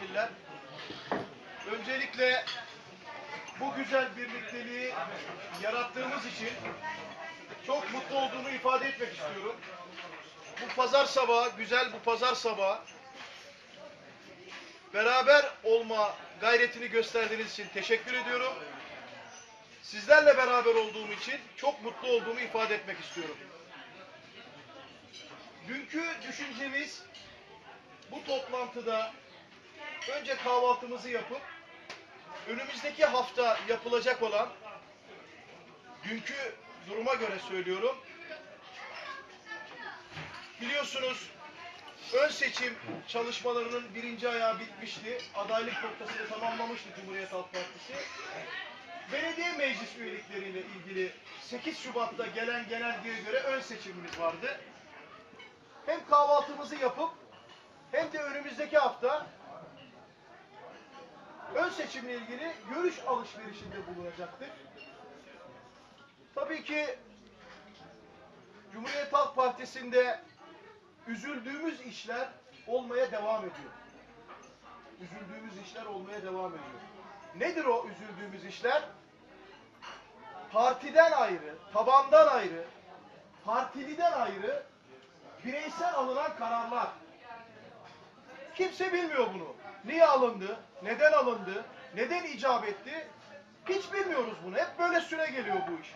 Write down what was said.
misafirler. Öncelikle bu güzel birlikteliği yarattığımız için çok mutlu olduğumu ifade etmek istiyorum. Bu pazar sabahı, güzel bu pazar sabahı beraber olma gayretini gösterdiğiniz için teşekkür ediyorum. Sizlerle beraber olduğum için çok mutlu olduğumu ifade etmek istiyorum. Dünkü düşüncemiz bu toplantıda önce kahvaltımızı yapıp önümüzdeki hafta yapılacak olan dünkü duruma göre söylüyorum. Biliyorsunuz ön seçim çalışmalarının birinci ayağı bitmişti. Adaylık noktasını tamamlamıştı Cumhuriyet Halk Partisi. Belediye meclis üyelikleriyle ilgili 8 Şubat'ta gelen genelgeye göre ön seçimimiz vardı. Hem kahvaltımızı yapıp hem de önümüzdeki hafta ön seçimle ilgili görüş alışverişinde bulunacaktık. Tabii ki Cumhuriyet Halk Partisi'nde üzüldüğümüz işler olmaya devam ediyor. Üzüldüğümüz işler olmaya devam ediyor. Nedir o üzüldüğümüz işler? Partiden ayrı, tabandan ayrı, partiliden ayrı bireysel alınan kararlar. Kimse bilmiyor bunu. Alındı, neden alındı, neden icap etti? Hiç bilmiyoruz bunu. Hep böyle süre geliyor bu iş.